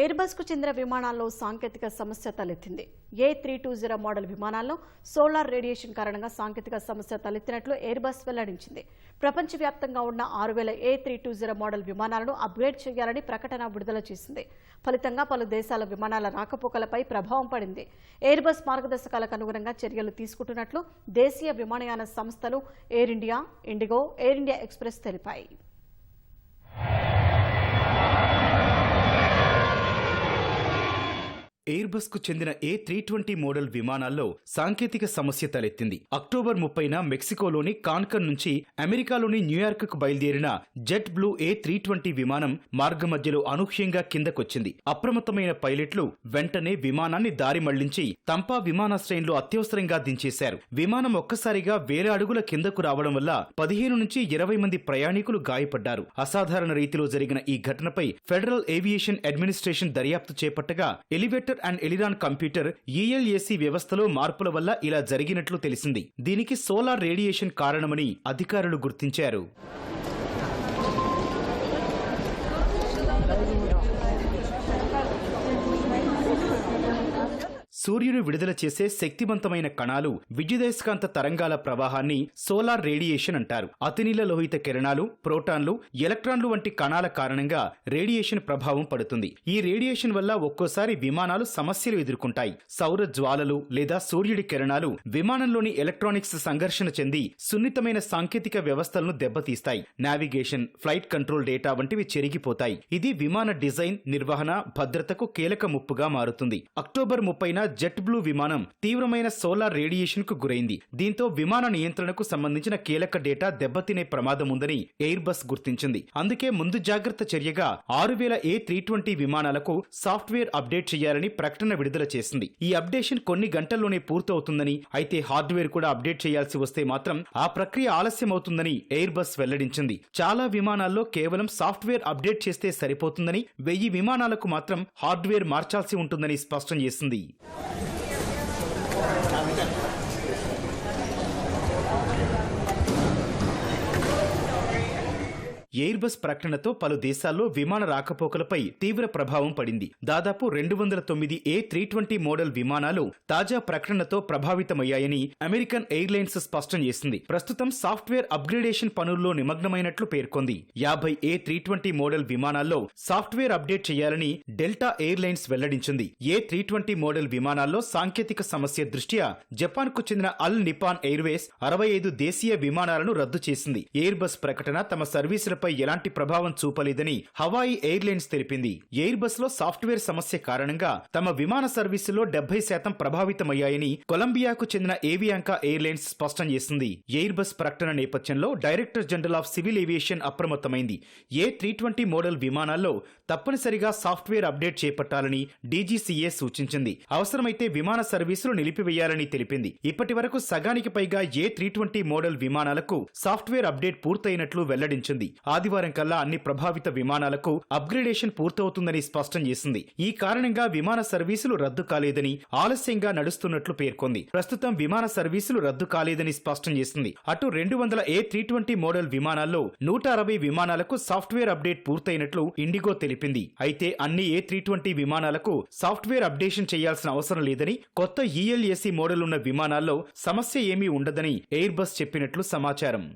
ఎయిర్బస్కు చెందిన విమానాల్లో సాంకేతిక సమస్య తలెత్తింది. A three two zero model విమానాల్లో సోలార్ రేడియేషన్ కారణంగా సాంకేతిక సమస్య తలెత్తినట్లు ఎయిర్బస్ వెల్లడించింది. ప్రపంచవ్యాప్తంగా ఉన్న ఆరు వేల A three two zero model విమానాలను అప్గ్రేడ్ చేయాలని ప్రకటన విడుదల చేసింది. ఫలితంగా పలు దేశాల విమానాల రాకపోకలపై ప్రభావం పడింది. ఎయిర్బస్ మార్గదర్శకాలకు అనుగుణంగా చర్యలు తీసుకుంటున్నట్లు దేశీయ విమానయాన సంస్థలు Air India IndiGo Air India Express తెలిపాయి. ఎయిర్బస్కు చెందిన ఏ త్రీ ట్వంటీ మోడల్ విమానాల్లో సాంకేతిక సమస్య తలెత్తింది. అక్టోబర్ ముప్పైన మెక్సికోలోని కాన్కన్ నుంచి అమెరికాలోని న్యూయార్క్కు బయలుదేరిన Jet Blue A three twenty విమానం మార్గమధ్యలో అనూహ్యంగా కిందకొచ్చింది. అప్రమత్తమైన పైలట్లు వెంటనే విమానాన్ని దారి మళ్ళించి తంపా విమానాశ్రయంలో అత్యవసరంగా దించేశారు. విమానం ఒక్కసారిగా వేల అడుగుల కిందకు రావడం వల్ల పదిహేను నుంచి ఇరవై మంది ప్రయాణికులు గాయపడ్డారు. అసాధారణ రీతిలో జరిగిన ఈ ఘటనపై ఫెడరల్ ఏవియేషన్ అడ్మినిస్ట్రేషన్ దర్యాప్తు చేపట్టగా elevator and aileron computer ELAC వ్యవస్థలో మార్పుల వల్ల ఇలా జరిగినట్లు తెలిసింది. దీనికి సోలార్ రేడియేషన్ కారణమని అధికారులు గుర్తించారు. సూర్యుడు విడుదల చేసే శక్తివంతమైన కణాలు విద్యుదయస్కాంత తరంగాల ప్రవాహాన్ని సోలార్ రేడియేషన్ అంటారు. అతినీల లోహిత కిరణాలు ప్రోటాన్లు ఎలక్ట్రాన్లు వంటి కణాల కారణంగా రేడియేషన్ ప్రభావం పడుతుంది. ఈ రేడియేషన్ వల్ల ఒక్కోసారి విమానాలు సమస్యలు ఎదుర్కొంటాయి. సౌర జ్వాలలు లేదా సూర్యుడి కిరణాలు విమానంలోని ఎలక్ట్రానిక్స్ సంఘర్షణ చెంది సున్నితమైన సాంకేతిక వ్యవస్థలను దెబ్బతీస్తాయి. నావిగేషన్ ఫ్లైట్ కంట్రోల్ డేటా వంటివి చెరిగిపోతాయి. ఇది విమాన డిజైన్ నిర్వహణ భద్రతకు కీలక ముప్పుగా మారుతుంది. అక్టోబర్ ముప్పైన జెట్ బ్లూ విమానం తీవ్రమైన సోలార్ రేడియేషన్కు గురైంది. దీంతో విమాన నియంత్రణకు సంబంధించిన కీలక డేటా దెబ్బతినే ప్రమాదం ఉందని ఎయిర్ బస్ గుర్తించింది. అందుకే ముందు జాగ్రత్త చర్యగా ఆరు వేల ఏ త్రీ ట్వంటీ విమానాలకు సాఫ్ట్వేర్ అప్డేట్ చేయాలని ప్రకటన విడుదల చేసింది. ఈ అప్డేషన్ కొన్ని గంటల్లోనే పూర్తవుతుందని అయితే హార్డ్వేర్ కూడా అప్డేట్ చేయాల్సి వస్తే మాత్రం ఆ ప్రక్రియ ఆలస్యం అవుతుందని ఎయిర్ బస్ వెల్లడించింది. చాలా విమానాల్లో కేవలం సాఫ్ట్వేర్ అప్డేట్ చేస్తే సరిపోతుందని వెయ్యి విమానాలకు మాత్రం హార్డ్వేర్ మార్చాల్సి ఉంటుందని స్పష్టం చేసింది. ఎయిర్ బస్ ప్రకటనతో పలు దేశాల్లో విమాన రాకపోకలపై తీవ్ర ప్రభావం పడింది. దాదాపు రెండు వందల తొమ్మిది ఏ త్రీ ట్వంటీ మోడల్ విమానాలు తాజా ప్రకటనతో ప్రభావితమయ్యాయని అమెరికన్ ఎయిర్లైన్స్ స్పష్టం చేసింది. ప్రస్తుతం సాఫ్ట్వేర్ అప్గ్రేడేషన్ పనుల్లో నిమగ్నమైనట్లు పేర్కొంది. యాభై ఏ త్రీ ట్వంటీ మోడల్ విమానాల్లో సాఫ్ట్వేర్ అప్డేట్ చేయాలని డెల్టా ఎయిర్లైన్స్ వెల్లడించింది. ఏ త్రీ ట్వంటీ మోడల్ విమానాల్లో సాంకేతిక సమస్య దృష్ట్యా జపాన్కు చెందిన అల్ నిపాన్ ఎయిర్వేస్ అరవై ఐదు దేశీయ విమానాలను రద్దు చేసింది. ఎయిర్ బస్ ప్రకటన తమ సర్వీసులపై ఎలాంటి ప్రభావం చూపలేదని హవాయి ఎయిర్లైన్స్ తెలిపింది. ఎయిర్ బస్లో సాఫ్ట్వేర్ సమస్య కారణంగా తమ విమాన సర్వీసులో డెబ్బై శాతం ప్రభావితమయ్యాయని కొలంబియాకు చెందిన ఏవియాంకా ఎయిర్లైన్స్ స్పష్టం చేసింది. ఎయిర్ బస్ ప్రకటన నేపథ్యంలో director general of civil aviation అప్రమత్తమైంది. A three twenty model విమానాల్లో తప్పనిసరిగా సాఫ్ట్వేర్ అప్డేట్ చేపట్టాలని డీజీసీఏ సూచించింది. అవసరమైతే విమాన సర్వీసులు నిలిపివేయాలని తెలిపింది. ఇప్పటి వరకు సగానికి పైగా ఏ త్రీ ట్వంటీ మోడల్ విమానాలకు సాఫ్ట్వేర్ అప్డేట్ పూర్తయినట్లు వెల్లడించింది. ఆదివారం కల్లా అన్ని ప్రభావిత విమానాలకు అప్గ్రేడేషన్ పూర్తవుతుందని స్పష్టం చేసింది. ఈ కారణంగా విమాన సర్వీసులు రద్దు కాలేదని ఆలస్యంగా నడుస్తున్నట్లు పేర్కొంది. ప్రస్తుతం విమాన సర్వీసులు రద్దు కాలేదని స్పష్టం చేసింది. అటు రెండు వందల ఏ త్రీ ట్వంటీ మోడల్ విమానాల్లో నూట అరవై విమానాలకు సాఫ్ట్వేర్ అప్డేట్ పూర్తయినట్లు ఇండిగో తెలిపింది. అయితే అన్ని ఏ త్రీ ట్వంటీ విమానాలకు సాఫ్ట్వేర్ అప్డేషన్ చేయాల్సిన అవసరం లేదని కొత్త ఈఎల్ఏసీ మోడల్ ఉన్న విమానాల్లో సమస్య ఏమీ ఉండదని ఎయిర్ బస్ చెప్పినట్లు సమాచారం.